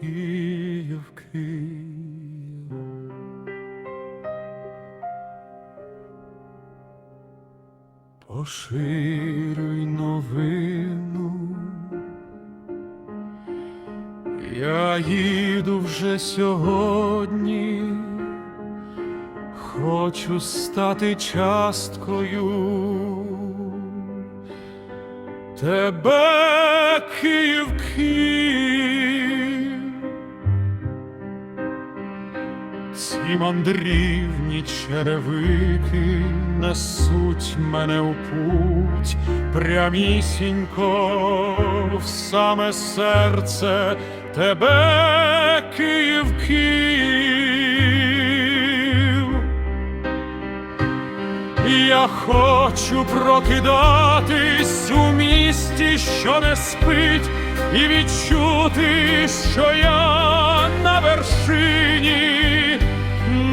Київ, Київ. Поширюй новину. Я їду вже сьогодні, хочу стати часткою тебе, Київ, Київ. Ці мандрівні черевики несуть мене у путь прямісінько в саме серце тебе, Київ, Київ. Я хочу прокидатись у місті, що не спить, і відчути, що я на вершині,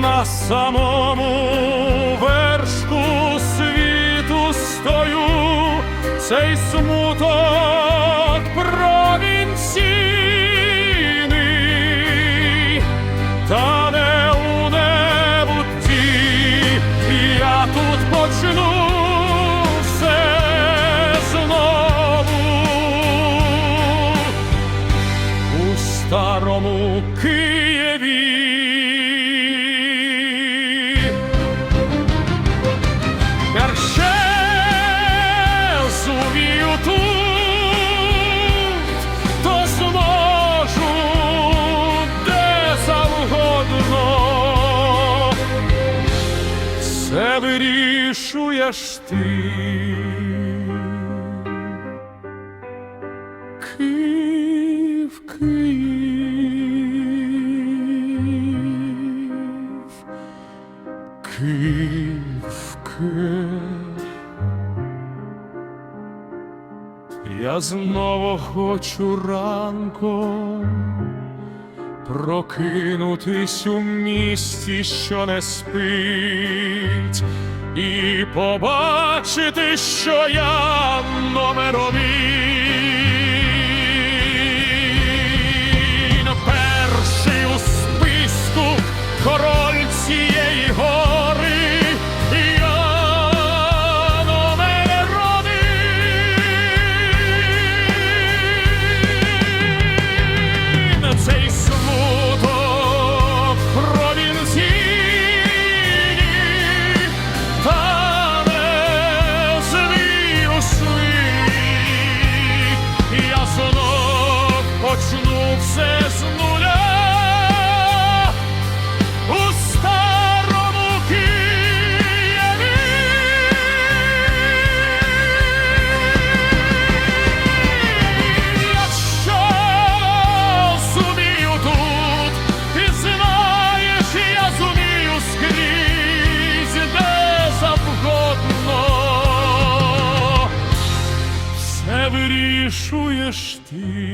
на самому вершку світу стою, цей смуток провінційний, та не у небутті, я тут почну старому Києві. Все вирішуєш ти. Київ. Я знову хочу ранком прокинутись у місті, що не спить, і побачити, що я номер вирішуєш ти.